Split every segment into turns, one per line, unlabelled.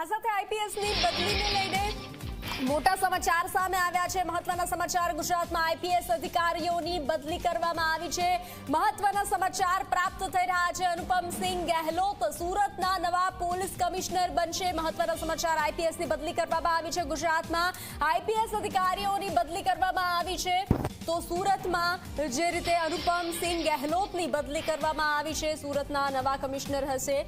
આ સાથે આઈપીએસની બદલીને લઈને મોટા સમાચાર સામે આવ્યા છે. મહત્વના સમાચાર ગુજરાતમાં આઈપીએસ અધિકારીઓની બદલી કરવામાં આવી છે. મહત્વના સમાચાર પ્રાપ્ત થઈ રહ્યા છે. અનુપમસિંહ ગેહલોત સુરતના નવા પોલીસ કમિશનર બનશે. મહત્વના સમાચાર આઈપીએસની બદલી કરવામાં આવી છે ગુજરાતમાં. આઈપીએસ અધિકારીઓની બદલી કરવામાં આવી છે. તો સુરતમાં જે રીતે અનુપમસિંહ ગહેલોતની બદલી કરવામાં આવી છે, સુરતના નવા કમિશનર હશે.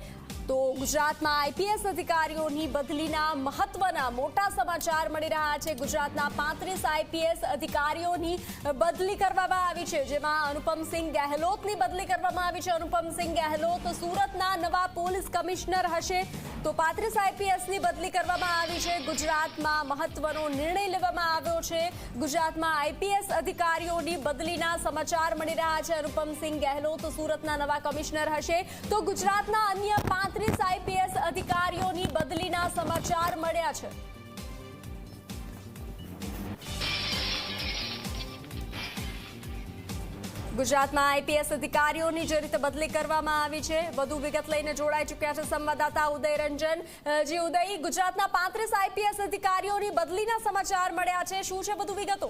તો ગુજરાતમાં આઈપીએસ અધિકારીઓની બદલીના મહત્વના મોટા સમાચાર મળી રહ્યા છે. ગુજરાતના પાંત્રીસ આઈપીએસ અધિકારીઓની બદલી કરવામાં આવી છે. જેમાં અનુપમસિંહ ગેહલોતની બદલી કરવામાં આવી છે. અનુપમસિંહ ગેહલોત સુરતના નવા પોલીસ કમિશનર હશે. તો પાંત્રીસ આઈપીએસની બદલી કરવામાં આવી છે. ગુજરાતમાં મહત્વનો નિર્ણય લેવામાં આવ્યો છે. ગુજરાતમાં આઈપીએસ અધિકારીઓની બદલીના સમાચાર મળી રહ્યા છે. અનુપમસિંહ ગેહલોત સુરતના નવા કમિશનર હશે. તો ગુજરાતના અન્ય પાંત્રીસ આઈપીએસ અધિકારીઓની બદલીના સમાચાર મળ્યા છે. ગુજરાતમાં આઈપીએસ અધિકારીઓની જે રીતે બદલી કરવામાં આવી છે, વધુ વિગત લઈને જોડાઈ ચૂક્યા છે સંવાદદાતા ઉદય રંજન. જી ઉદય ગુજરાતના પાંત્રીસ આઈપીએસ અધિકારીઓની બદલીના સમાચાર મળ્યા છે. શું છે વધુ વિગતો?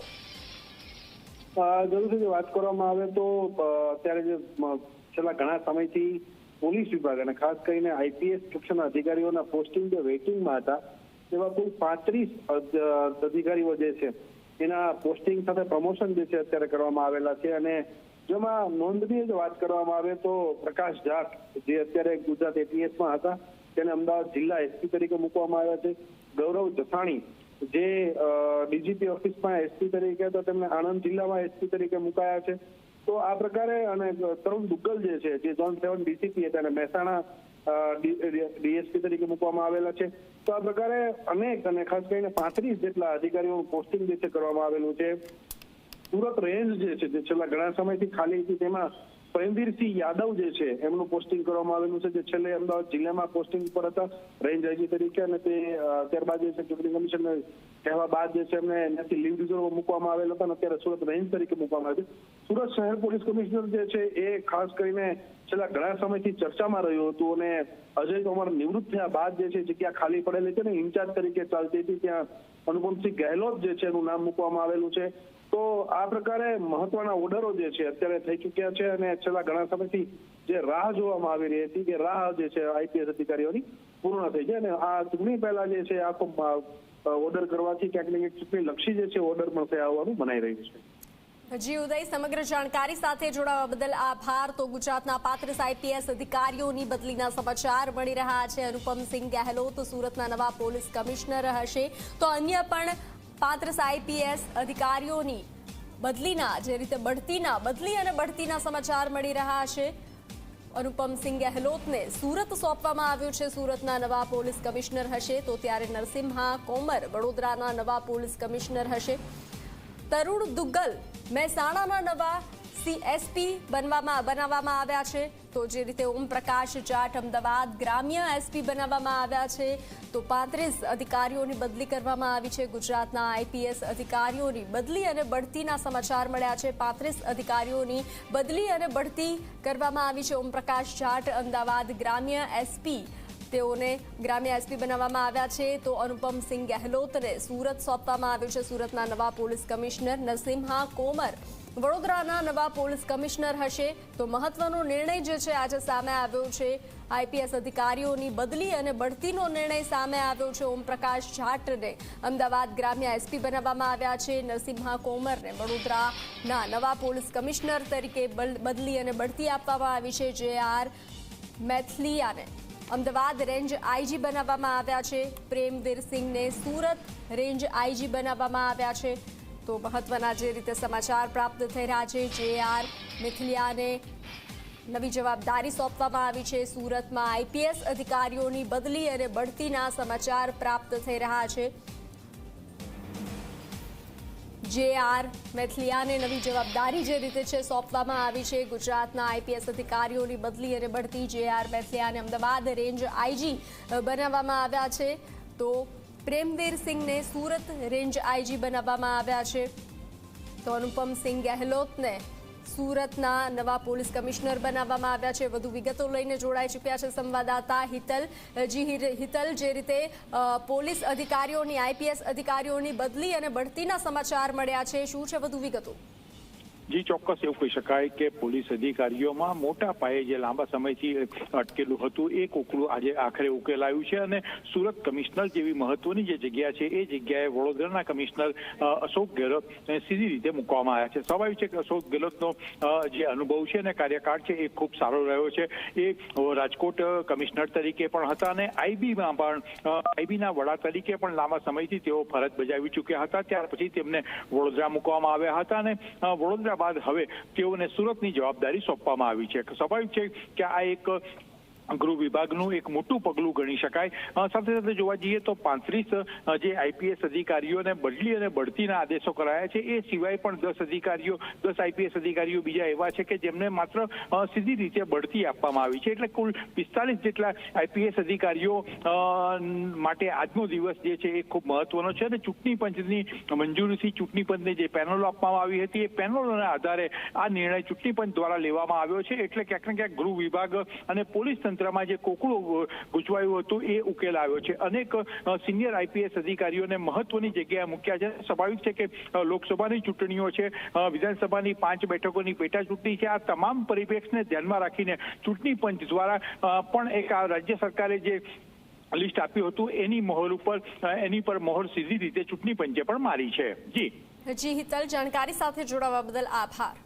જરૂરથી વાત કરવામાં આવે તો અત્યારે જે છેલ્લા ઘણા સમયથી પોલીસ વિભાગ અને ખાસ કરીને આઈપીએસ કક્ષાના અધિકારીઓના પોસ્ટિંગ જે વેઇટિંગમાં હતા, તેવા કુલ પાંત્રીસ અધિકારીઓ જે છે, એના પોસ્ટિંગ સાથે પ્રમોશન જે છે, અત્યારે કરવામાં આવેલા છે અને જેમાં નોંધનીય જ વાત કરવામાં આવે તો પ્રકાશ જાટ જે અત્યારે ગુજરાત એટીએસમાં હતા, તેને અમદાવાદ જિલ્લા એસપી તરીકે મૂકવામાં આવ્યા છે. ગૌરવ જથાણી, જે ડીજીપી ઓફિસમાં એસપી તરીકે તો તેમને આણંદ જિલ્લામાં એસપી તરીકે મુકાયા છે. તો આ પ્રકારે અને તરુણ દુગ્ગલ જે છે, જે ઝોન સેવન ડીસીપી હતા અને મહેસાણા ડીએસપી તરીકે મૂકવામાં આવેલા છે. તો આ પ્રકારે અનેક અને ખાસ કરીને પાંત્રીસ જેટલા અધિકારીઓનું પોસ્ટિંગ જે છે, કરવામાં આવેલું છે. સુરત રેન્જ જે છે, જે છેલ્લા ઘણા સમયથી ખાલી હતી તેમાં પરમવીરસિંહ યાદવ જે છે, એમનું પોસ્ટિંગ કરવામાં આવેલું છે, જે છેલ્લે અમદાવાદ જિલ્લામાં પોસ્ટિંગ પર હતા, રેન્જ આઈજી તરીકે, અને તે ત્યારબાદ જે છે, ચૂંટણી કમિશનને કહેવા બાદ જે છે, એમને એનાથી લીવ રિઝર્વ મૂકવામાં આવેલો હતો, અને અત્યારે સુરત રેન્જ તરીકે મૂકવામાં આવ્યું સુરત શહેર પોલીસ કમિશનર જે છે, એ ખાસ કરીને છેલ્લા ઘણા સમયથી ચર્ચામાં રહ્યું હતું, અને અજય કુમાર નિવૃત્ત થયા બાદ જે છે, જગ્યા ખાલી પડેલી છે ને ઇન્ચાર્જ તરીકે ચાલતી હતી, ત્યાં અનુપમસિંહ ગહેલોત જે છે, એનું નામ મૂકવામાં આવેલું છે. તો આ પ્રકારે મહત્વના ઓર્ડરો જે છે અત્યારે થઈ ચુક્યા છે અને છેલ્લા ઘણા સમયથી જે રાહ જોવામાં આવી રહી હતી કે રાહ જે છે આઈપીએસ અધિકારીઓની પૂર્ણ થઈ છે અને આ ચૂંટણી પહેલા જે છે આખો ઓર્ડર કરવાથી ક્યાંક ને ક્યાંક ચૂંટણી લક્ષી જે છે ઓર્ડર થયા હોવાનું મનાઈ રહ્યું છે.
જી ઉદય, સમગ્ર જાણકારી સાથે જોડાવા બદલ આભાર. તો ગુજરાતના પાત્રીસ આઈપીએસ અધિકારીઓની બદલીના સમાચાર મળી રહ્યા છે. અનુપમસિંહ ગેહલોત, સુરતના નવા પોલીસ કમિશનર હશે. તો અન્ય પણ પાંત્રીસ આઈપીએસ અધિકારીઓની બદલીના, જે રીતે બઢતીના, બદલી અને બઢતીના સમાચાર મળી રહ્યા છે. અનુપમસિંહ ગેહલોતને સુરત સોંપવામાં આવ્યું છે. સુરતના નવા પોલીસ કમિશનર હશે તો ત્યારે નરસિંહા કોમર વડોદરાના નવા પોલીસ કમિશનર હશે. તરુણ દુગ્ગલ મહેસાણાના નવા સીએસપી બનવામાં બનાવવામાં આવ્યા છે. તો જે રીતે ઓમ પ્રકાશ જાટ અમદાવાદ ગ્રામ્ય એસપી બનાવવામાં આવ્યા છે. તો પાંત્રીસ અધિકારીઓની બદલી કરવામાં આવી છે. ગુજરાતના આઈપીએસ અધિકારીઓની બદલી અને બઢતીના સમાચાર મળ્યા છે. પાંત્રીસ અધિકારીઓની બદલી અને બઢતી કરવામાં આવી છે. ઓમપ્રકાશ જાટ અમદાવાદ ગ્રામ્ય એસપી તેઓને ગ્રામ્ય એસપી બનાવવામાં આવ્યા છે. તો અનુપમસિંહ ગેહલોતને સુરત સોંપવામાં આવ્યું છે. સુરતના નવા પોલીસ કમિશનર નરસિમ્હા કોમર વડોદરાના નવા પોલીસ કમિશનર હશે. તો મહત્વનો નિર્ણય જે છે આજે સામે આવ્યો છે. આઈપીએસ અધિકારીઓની બદલી અને બઢતીનો નિર્ણય સામે આવ્યો છે. ઓમપ્રકાશ જાટને અમદાવાદ ગ્રામ્ય એસપી બનાવવામાં આવ્યા છે. નરસિંહા કોમરને વડોદરાના નવા પોલીસ કમિશનર તરીકે બદલી અને બઢતી આપવામાં આવી છે. જે આર મેથલિયાને અમદાવાદ રેન્જ આઈજી બનાવવામાં આવ્યા છે. પ્રેમવીર સિંહને સુરત રેન્જ આઈજી બનાવવામાં આવ્યા છે. તો મહત્વના જે રીતે સમાચાર પ્રાપ્ત થઈ રહ્યા છે, જે આર મિથલિયાને નવી જવાબદારી સોંપવામાં આવી છે. સુરતમાં આઈપીએસ અધિકારીઓની બદલી અને બઢતીના સમાચાર પ્રાપ્ત થઈ રહ્યા છે. જે આર મેથલિયાને નવી જવાબદારી જે રીતે છે સોંપવામાં આવી છે. ગુજરાતના આઈપીએસ અધિકારીઓની બદલી અને બઢતી જે આર મેથલિયાને અમદાવાદ રેન્જ આઈજી બનાવવામાં આવ્યા છે. તો પ્રેમવીર સિંહને સુરત રેન્જ આઈજી બનાવવામાં આવ્યા છે. તો અનુપમ સિંહ ગહેલોતને સુરતના નવા પોલીસ કમિશનર બનાવવામાં આવ્યા છે. વધુ વિગતો લઈને જોડાઈ ચૂક્યા છે સંવાદદાતા હિતલ. જી હિતલ, જે રીતે પોલીસ અધિકારીઓની, આઈપીએસ અધિકારીઓની બદલી અને બઢતીના સમાચાર મળ્યા છે. શું છે વધુ વિગતો?
જી, ચોક્કસ એવું કહી શકાય કે પોલીસ અધિકારીઓમાં મોટા પાયે જે લાંબા સમયથી અટકેલું હતું, એ કોકડું આજે આખરે ઉકેલાયું છે અને સુરત કમિશનર જેવી મહત્વની જે જગ્યા છે, એ જગ્યાએ વડોદરાના કમિશનર અશોક ગેહલોત સીધી રીતે મૂકવામાં આવ્યા છે. સ્વાભાવિક છે કે અશોક ગેહલોતનો જે અનુભવ છે અને કાર્યકાળ છે, એ ખૂબ સારો રહ્યો છે. એ રાજકોટ કમિશનર તરીકે પણ હતા અને આઈબીમાં પણ આઈબીના વડા તરીકે પણ લાંબા સમયથી તેઓ ફરજ બજાવી ચૂક્યા હતા. ત્યાર પછી તેમને વડોદરા મૂકવામાં આવ્યા હતા અને વડોદરા બાદ હવે તેઓને સુરતની જવાબદારી સોંપવામાં આવી છે. સ્વાભાવિક છે કે આ એક ગૃહ વિભાગનું એક મોટું પગલું ગણી શકાય. સાથે સાથે જોવા જઈએ તો પાંત્રીસ જે આઈપીએસ અધિકારીઓને બદલી અને બઢતીના આદેશો કરાયા છે, એ સિવાય પણ દસ અધિકારીઓ, દસ આઈપીએસ અધિકારીઓ બીજા એવા છે કે જેમને માત્ર સીધી રીતે બઢતી આપવામાં આવી છે. એટલે કુલ પિસ્તાલીસ જેટલા આઈપીએસ અધિકારીઓ માટે આજનો દિવસ જે છે એ ખૂબ મહત્વનો છે અને ચૂંટણી પંચની, મંજૂરીથી ચૂંટણી પંચને જે પેનલો આપવામાં આવી હતી, એ પેનલોના આધારે આ નિર્ણય ચૂંટણી પંચ દ્વારા લેવામાં આવ્યો છે. એટલે ક્યાંક ને ક્યાંક ગૃહ વિભાગ અને પોલીસ તંત્રમાં જે કોકડું ગુજવાયું હતું એ ઉકેલ આવ્યો છે. અનેક સિનિયર આઈપીએસ અધિકારીઓને મહત્વની જગ્યાએ મૂક્યા છે. સ્વાભાવિક છે કે લોકસભાની ચૂંટણીઓ છે વિધાનસભાની પાંચ બેઠકોની પેટા ચૂંટણી છે. આ તમામ પરિપ્રેક્ષને ધ્યાનમાં રાખીને ચૂંટણી પંચ દ્વારા પણ એક આ રાજ્ય સરકારે જે લિસ્ટ આપ્યું હતું, એની મહોર ઉપર એની પર મહોર સીધી રીતે ચૂંટણી પંચે પણ મારી છે. જી.
જી, હિતલ, જાણકારી સાથે જોડાવા બદલ આભાર.